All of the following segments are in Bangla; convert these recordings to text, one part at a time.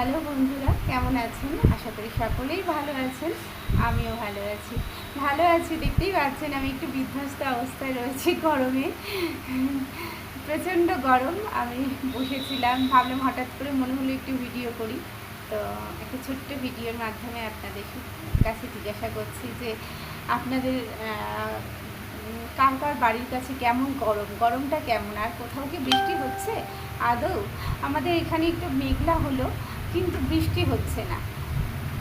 হ্যালো বন্ধুরা, কেমন আছেন? আশা করি সকলেই ভালো আছেন, আমিও ভালো আছি। ভালো আছি, দেখতেই পাচ্ছেন আমি একটু বিধ্বস্ত অবস্থায় রয়েছি গরমে। প্রচণ্ড গরম, আমি বসেছিলাম, ভাবলাম হঠাৎ করে মনে হলো একটু ভিডিও করি। তো একটা ছোট্ট ভিডিওর মাধ্যমে আপনাদের কাছে জিজ্ঞাসা করছি যে আপনাদের কার কার বাড়ির কাছে কেমন গরম? গরমটা কেমন? আর কোথাও কি বৃষ্টি হচ্ছে? আদৌ? আমাদের এখানে একটু মেঘলা হলো। কিন্তু বৃষ্টি হচ্ছে না।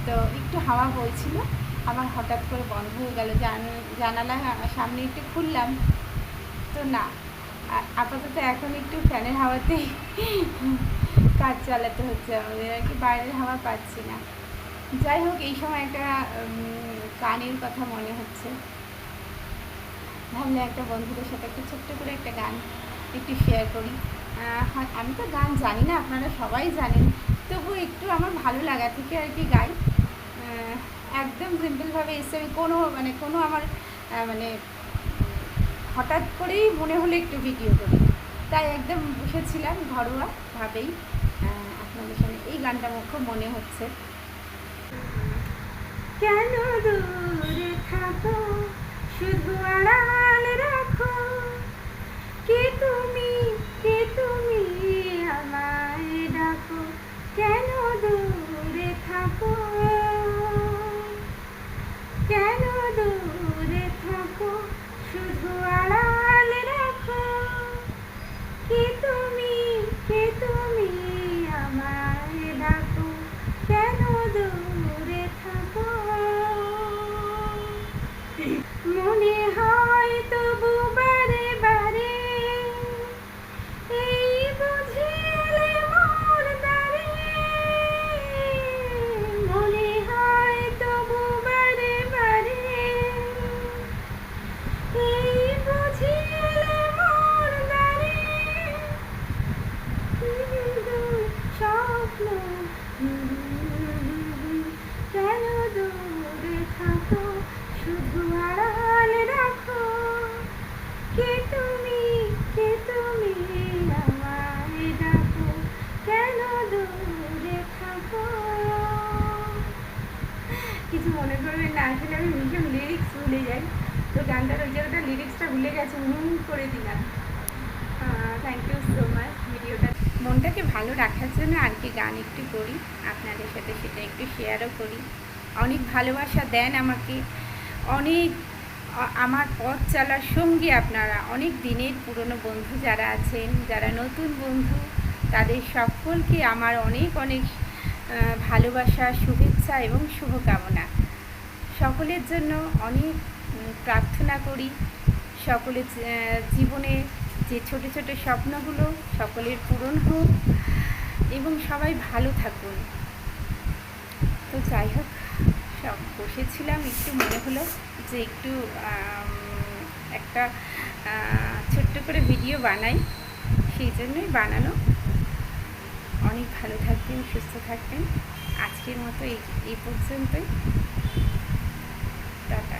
তো একটু হাওয়া বইছিল আমার হঠাৎ করে বন্ধ হয়ে গেল। জান- জানালা সামনে একটু খুললাম, তো না আপাতত এখন একটু ফ্যানের হাওয়াতেই কাজ চালাতে হচ্ছে। আমাদের আর কি বাইরের হাওয়া পাচ্ছি না। যাই হোক, এই সময় একটা গানের কথা মনে হচ্ছে। ভাবলে একটা বন্ধুদের সাথে একটা ছোট্ট করে একটা গান একটু শেয়ার করি। আমি তো গান জানি না, আপনারা সবাই জানেন। তবু একটু আমার ভালো লাগা থেকে আর কি গাই একদম সিম্পলভাবে এসে আমি কোনো মানে কোনো আমার মানে হঠাৎ করেই মনে হলে একটু ভিডিও করি। তাই একদম বসেছিলাম ঘরোয়াভাবেই আপনাদের সামনে এই গানটা খুব মনে হচ্ছে। কেন দূরে থাকো শুধু আড়াল আসলে আমি ভীষণ লিরিক্স ভুলে যাই। তো গানটার ওই জায়গাটা লিরিক্সটা ভুলে গেছে, হুম করে দিলাম। থ্যাংক ইউ সো মাচ ভিডিওটা। মনটাকে ভালো রাখার জন্য আর কি গান একটু করি, আপনাদের সাথে সেটা একটু শেয়ারও করি। অনেক ভালোবাসা দেন আমাকে। অনেক আমার পথ চলার সঙ্গে আপনারা। অনেক দিনের পুরনো বন্ধু যারা আছেন, যারা নতুন বন্ধু, তাদের সকলকে আমার অনেক অনেক ভালোবাসা, শুভেচ্ছা এবং শুভকামনা। সকলের জন্য অনেক প্রার্থনা করি। সকলের জীবনে যে ছোট ছোট স্বপ্নগুলো সকলের পূরণ হোক এবং সবাই ভালো থাকুন। তো যাই হোক, সব বসেছিলাম, একটু মনে হলো যে একটু একটা ছোট্ট করে ভিডিও বানাই। সেই জন্যই বানানো। অনেক ভালো থাকবেন, সুস্থ থাকবেন। আজকের মতো এই এই পর্যন্তই। টাটা